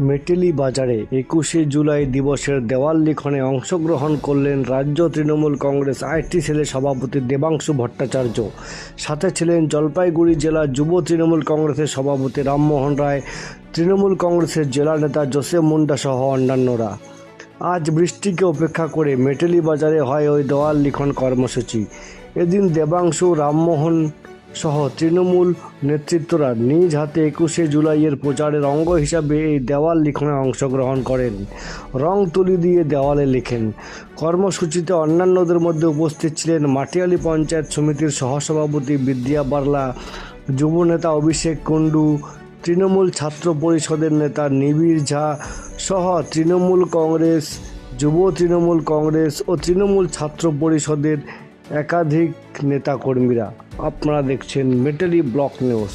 মেটেলি বাজারে একুশে জুলাই দিবসের দেওয়াল লিখনে অংশগ্রহণ করলেন রাজ্য তৃণমূল কংগ্রেস আইটি সেলের সভাপতি দেবাংশু ভট্টাচার্য। সাথে ছিলেন জলপাইগুড়ি জেলা যুব তৃণমূল কংগ্রেসের সভাপতি রামমোহন রায়, তৃণমূল কংগ্রেসের জেলা নেতা জোসেফ মুন্ডা সহ অন্যান্যরা। আজ বৃষ্টিকে উপেক্ষা করে মেটেলি বাজারে হয় ওই দেওয়াল লিখন কর্মসূচি। এদিন দেবাংশু, রামমোহন সহ তৃণমূল নেতৃত্বরা নিজ হাতে একুশে জুলাইয়ের প্রচারের অঙ্গ হিসাবে এই দেওয়াল লিখনে অংশগ্রহণ করেন। রং তুলি দিয়ে দেওয়ালে লেখেন, কর্মসূচিতে অন্যান্যদের মধ্যে উপস্থিত ছিলেন মাটিয়ালি পঞ্চায়েত সমিতির সহসভাপতি বিদ্যা বার্লা, যুবনেতা অভিষেক কুণ্ডু, তৃণমূল ছাত্র পরিষদের নেতা নিবিড় ঝা সহ তৃণমূল কংগ্রেস, যুব তৃণমূল কংগ্রেস ও তৃণমূল ছাত্র পরিষদের একাধিক নেতাকর্মীরা আপনারা দেখছেন মেটালি ব্লক নিউজ।